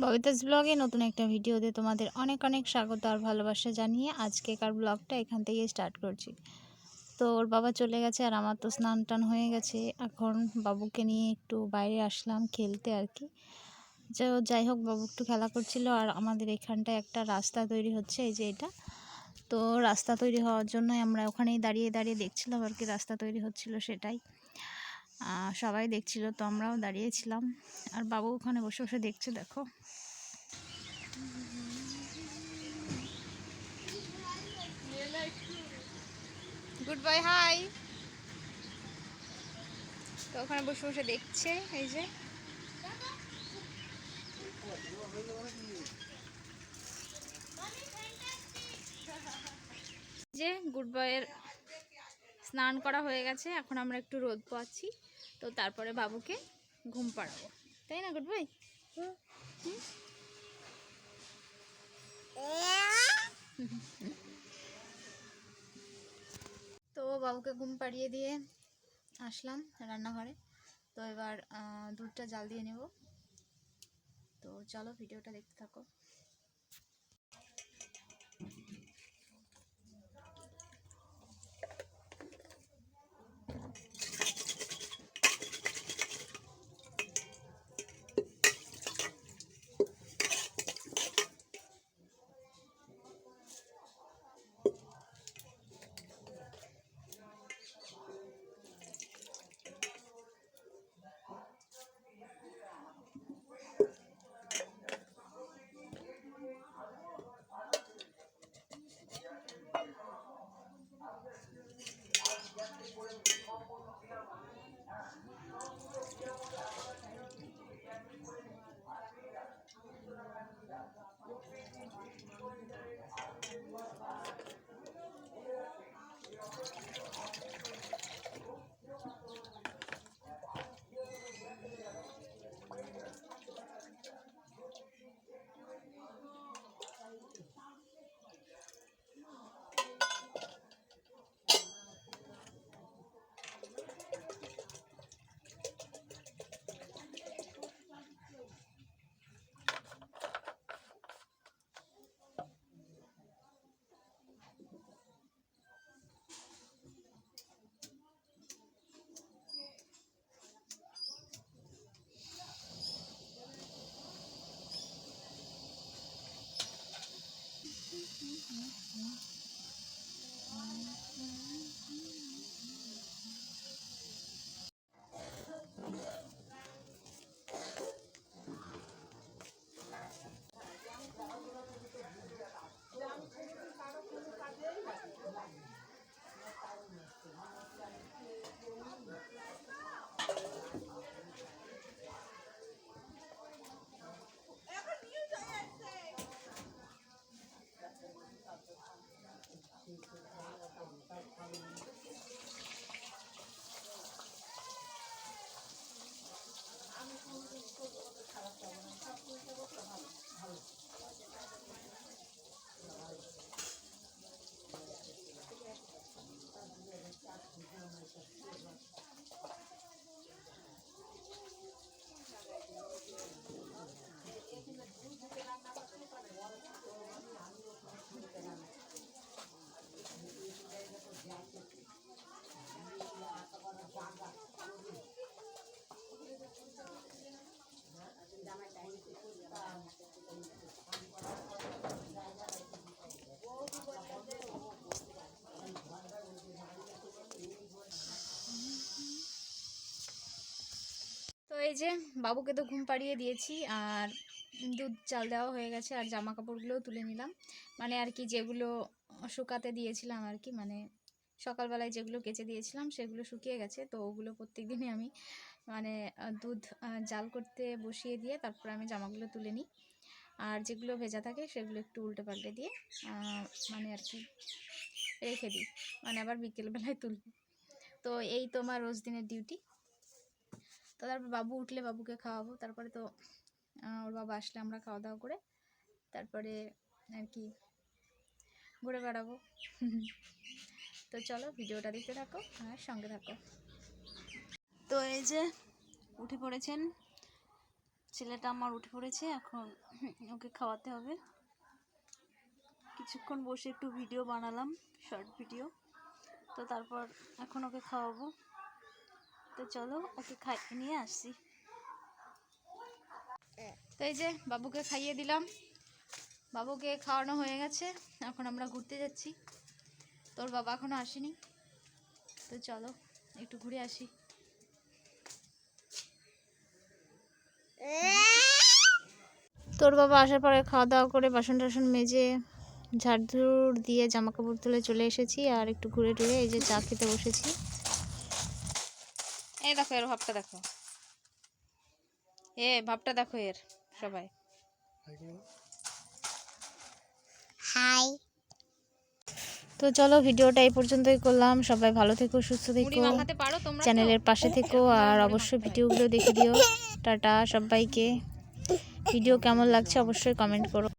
ববিতাস ব্লগে নতুন একটা ভিডিওতে তোমাদের অনেক অনেক স্বাগত আর ভালোবাসা জানিয়ে আজকেকার ব্লগটা এখান থেকে স্টার্ট করছি। তো ওর বাবা চলে গেছে আর আমার তো স্নান টান হয়ে গেছে। এখন বাবুকে নিয়ে একটু বাইরে আসলাম খেলতে আর কি। যা- যাই হোক, বাবু একটু খেলা করছিল আর আমাদের এখানটায় একটা রাস্তা তৈরি হচ্ছে, এই যে এটা। তো রাস্তা তৈরি হওয়ার জন্যই আমরা ওখানেই দাঁড়িয়ে দাঁড়িয়ে দেখছিলাম আর কি রাস্তা তৈরি হচ্ছিল সেটাই। সবাই দেখছিল, তো আমরাও দাঁড়িয়েছিলাম। আর বাবু ওখানে বসে বসে দেখছে, দেখো। গুড বাই হাই তো ওখানে বসে বসে দেখছে, এই যে। যে গুড বয়ের স্নান করা হয়ে গেছে, এখন আমরা একটু রোদ পাচ্ছি তো তারপরে বাবুকে ঘুম পাড়াবো। তাই না, গুড বয়? তো বাবুকে ঘুম পাড়িয়ে দিয়ে আসলাম রান্নাঘরে। তো এবার দুধটা জাল দিয়ে নেব। তো চলো, ভিডিওটা দেখতে থাকো। এই যে বাবুকে তো ঘুম পাড়িয়ে দিয়েছি আর দুধ চাল দেওয়া হয়ে গেছে আর জামা কাপড়গুলোও তুলে নিলাম। মানে আর কি যেগুলো শুকাতে দিয়েছিলাম আর কি মানে সকালবেলায় যেগুলো কেচে দিয়েছিলাম সেগুলো শুকিয়ে গেছে। তো ওগুলো প্রত্যেক দিনই আমি মানে দুধ জাল করতে বসিয়ে দিয়ে তারপর আমি জামাগুলো তুলে নিই। আর যেগুলো ভেজা থাকে সেগুলো একটু উল্টে পাল্টে দিয়ে মানে আর কি রেখে দিই। মানে আবার বিকেলবেলায় তুলব তো এই তোমার রোজ দিনের ডিউটি তো তারপর বাবু উঠলে বাবুকে খাওয়াবো। তারপরে তো ওর বাবা আসলে আমরা খাওয়া দাওয়া করে তারপরে আর কি ঘুরে বেড়াবো। তো চলো ভিডিওটা দেখতে থাকো আর সঙ্গে থাকো। তো এই যে উঠে পড়েছেন, ছেলেটা আমার উঠে পড়েছে, এখন ওকে খাওয়াতে হবে। কিছুক্ষণ বসে একটু ভিডিও বানালাম, শর্ট ভিডিও। তো তারপর এখন ওকে খাওয়াবো। তো চলো ওকে খাইয়ে নিয়ে আসছি তো এই যে বাবুকে খাইয়ে দিলাম। বাবুকে খাওয়ানো হয়ে গেছে। এখন আমরা ঘুরতে যাচ্ছি। তোর বাবা এখনও আসেনি। তো চলো, একটু ঘুরে আসি। তোর বাবা আসার পরে খাওয়া দাওয়া করে বাসন টাসন মেজে ঝাড়ঝুড় দিয়ে জামা কাপড় তুলে চলে এসেছি। আর একটু ঘুরে টুরে এই যে চা খেতে বসেছি। এই দেখো এর ভাবটা দেখো। এ ভাবটা দেখো এর সবাই। হাই। তো চলো ভিডিওটা এই পর্যন্তই করলাম। সবাই ভালো থেকো সুস্থ থেকো চ্যানেলের পাশে থেকো আর অবশ্যই ভিডিওগুলো দেখে দিও। টাটা সবাইকে। ভিডিও কেমন লাগছে অবশ্যই কমেন্ট করো।